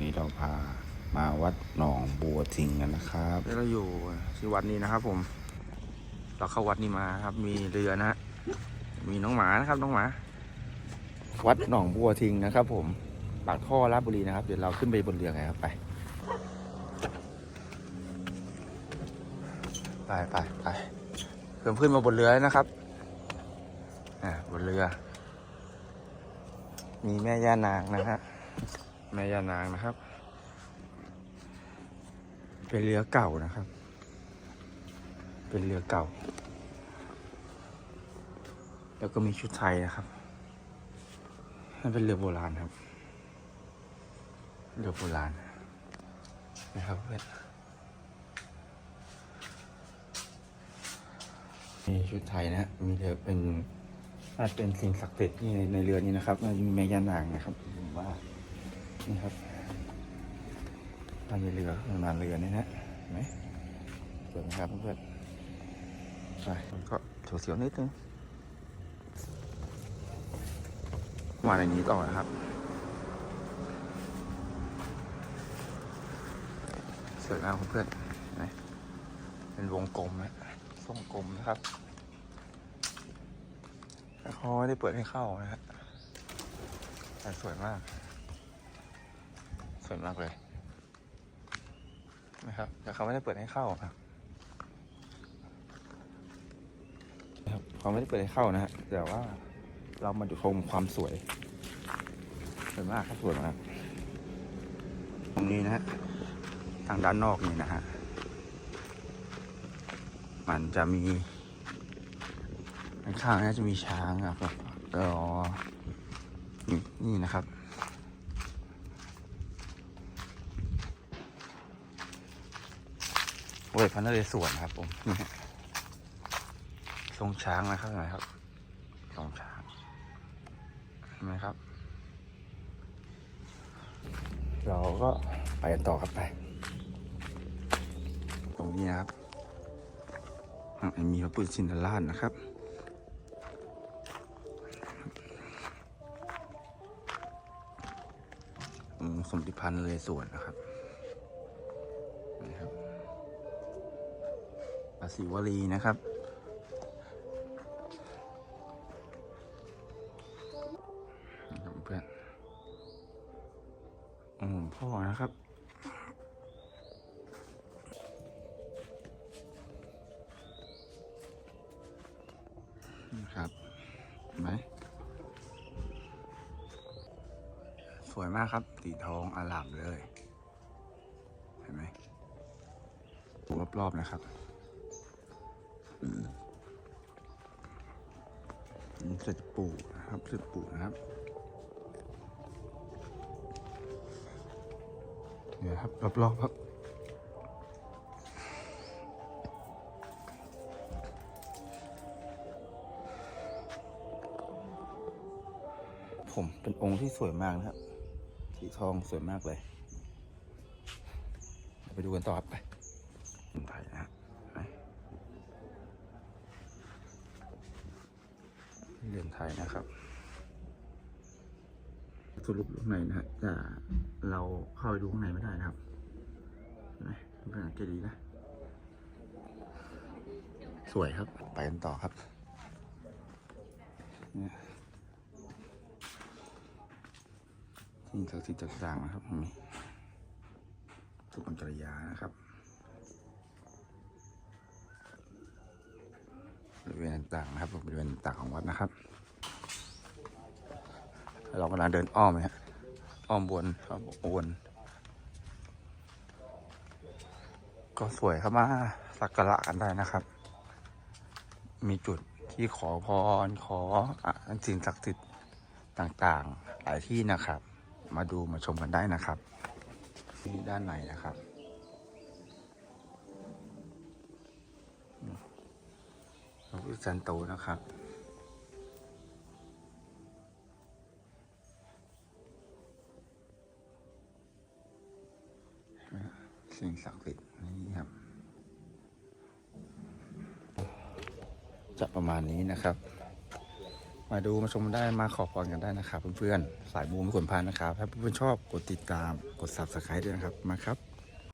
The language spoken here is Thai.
นี้เราพามาวัดหนองบัวทิงกันนะครับเราอยู่ที่วัดนี้นะครับ ผม เราเข้าวัดนี้มาครับ มีเรือนะฮะมีน้องหมานะครับ น้องหมา วัดหนองบัวทิงนะครับ ผมปากท่อราชบุรีนะครับ เดี๋ยวเราขึ้นไปบนเรือกันครับไปไปไปไปเพิ่มขึ้นมาบนเรือนะครับอ่าบนเรือ มีแม่ย่านางนะฮะ แม่ยานางนะครับ เป็นเรือเก่านะครับ เป็นเรือเก่า แล้วก็มีชุดไทยนะครับมันเป็นเรือโบราณครับ เรือโบราณนะครับเพื่อนมีชุดไทยนะ มีเรือเป็นน่าจเป็นสิ่งศักดิ์สิทธิ์ที่ในในเรือนี้นะครับมีแม่ย่านางนะครับผมว่า นี่ครับภายในเรือมาเรือนี่นะเห็นไหมสวยมครับเพื่อนไปมันก็เสียวๆนิดนึงมาในนี้ต่อนะครับสวยมากเพื่อนๆเห็นไหมเป็นวงกลมนะทรงกลมนะครับแต่เขาไม่ได้เปิดให้เข้านะฮะแต่สวยมาก สวยมากเลย นะครับ แต่เขาไม่ได้เปิดให้เข้าครับนะครับเขาไม่ได้เปิดให้เข้านะฮะแต่ว่าเรามาดูชมความสวยสวยมากครับสวยมากตรงนี้นะฮะทางด้านนอกนี่นะฮะมันจะมีข้างๆน่าจะมีช้างอะครับรอนี่นี่นะครับ โอ้ยพันนเรศวรครับ ผมทรงช้างนะครับเห็นไหมครับทรงช้างเห็นไหมครับ เราก็ไปกันต่อครับไป ตรงนี้นะครับมีพระพุทธชินราชนะครับสมเด็จพันนเรศวรนะครับาษีวลีนะครับ เพื่อนโอ้โหพ่อนะครับนะครับไหมสวยมากครับ สีทองอลามเลย เห็นไหมรอบๆนะครับ เสร็จปูนะครับเสร็จปูนะครับเนี่ยครับรอบๆครับผมเป็นองค์ที่สวยมากนะครับสีทองสวยมากเลย ไปดูกันต่อไปคนไทยนะฮะไป เรียนไทยนะครับสรุปข้างในนะฮะแต่เราเข้าไปดูข้างในไม่ได้นะครับเห็นไหมดูขนาดเจดีนะ สวยครับ ไปกันต่อครับนี่สิ่งศักดิ์สิทธิ์ต่างๆนะครับมีสุปัญจริยานะครับ บริเวณ ต่างๆนะครับบริเวณต่างของวัดนะครับ เรากำลังเดินอ้อมนะฮะอ้อมบนอ้อมบนก็สวยครับมาสักการะกันได้นะครับ มีจุดที่ขอพรขออะสิ่งศักดิ์สิทธิ์ต่างๆ หลายที่นะครับ มาดูมาชมกันได้นะครับที่ด้านในนะครับ พระพุทธ จันโตนะครับสิ่งศักดิ์สิทธิ์นี่ครับจะประมาณนี้นะครับ มาดูมาชมได้มาขอพรกันได้นะครับ เพื่อนๆ สายบูมขนพานนะครับ ถ้าเพื่อนๆชอบกดติดตามกด subscribe ด้วยนะครับมาครับ